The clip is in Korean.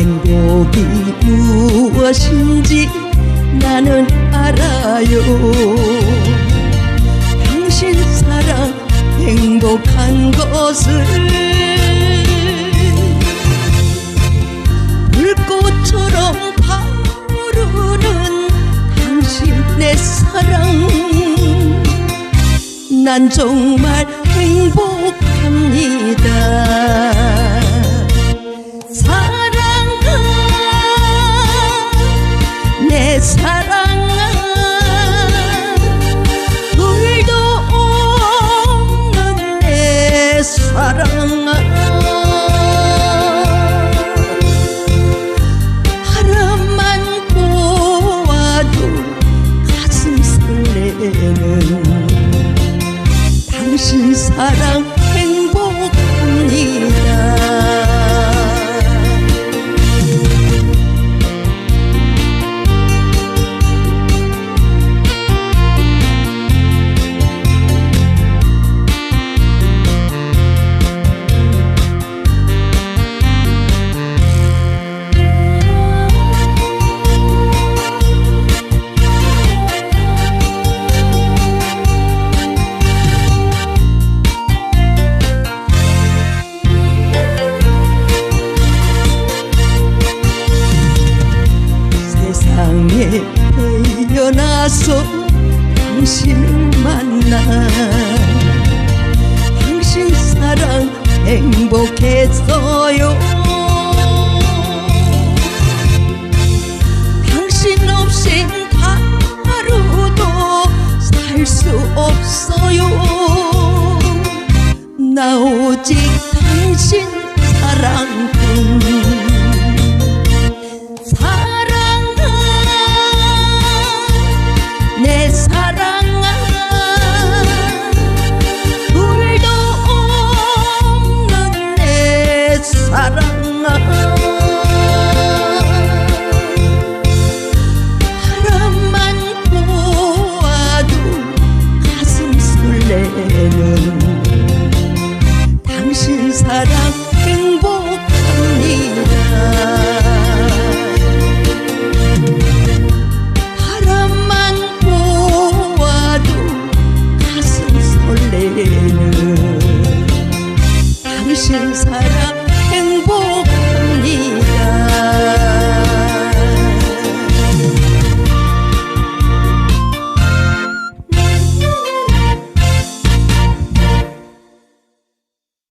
행복이 무엇인지 나는 알아요. 당신 사랑 행복한 것을 불꽃처럼 타오르는 당신 내 사랑. 난 정말 행복합니다 사랑아 둘도 없는 내 사랑아. 바람만 보아도 가슴 설레는 당신 사랑 행복합니다 세상에 태어나서 당신을 만나 당신 사랑 행복했어요. 당신 없인 하루도 살 수 없어요. 나 오직 당신